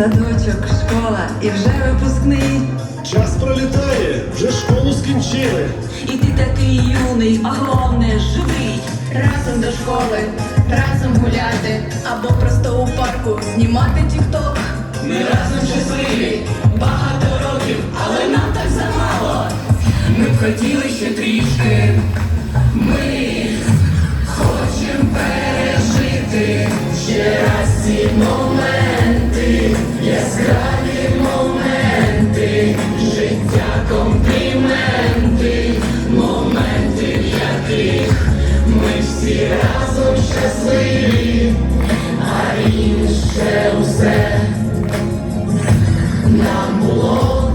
Садочок, школа і вже випускний. Час пролітає, вже школу скінчили. І ти такий юний, а головне живий. Разом до школи, разом гуляти, або просто у парку знімати тік-ток. Ми разом щасливі, багато років, але нам так замало. Ми б хотіли ще трішки. Ми хочемо пережити ще раз ці моменти, яскраві моменти, життя компліменти, моменти, в яких ми всі разом щасливі, а інше усе. Нам було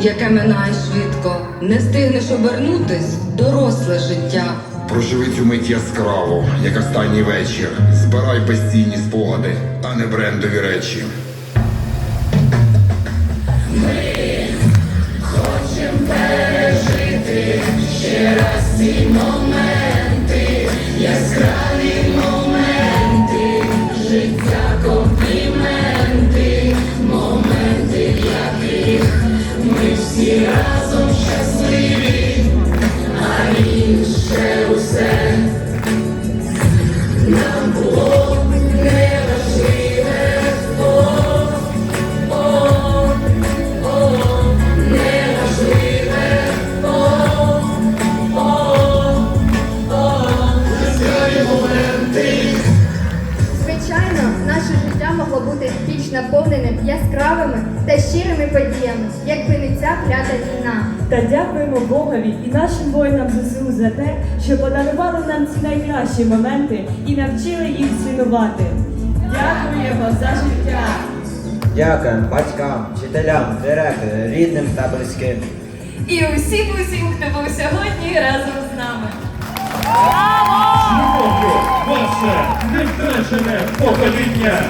яка минає швидко. Не встигнеш обернутись доросле життя. Проживи цю мить яскраво, як останній вечір. Збирай постійні спогади, а не брендові речі. Ми хочемо пережити ще раз цей моменти, яскравими та щирими подіями, якби не ця клята війна. Та дякуємо Богові і нашим воїнам ЗСУ за те, що подарували нам ці найкращі моменти і навчили їх цінувати. Дякуємо за життя! Дякуємо батькам, вчителям, директорам, рідним та близьким. І усім усім, хто був сьогодні разом з нами. Глибоко ваше втрачене покоління.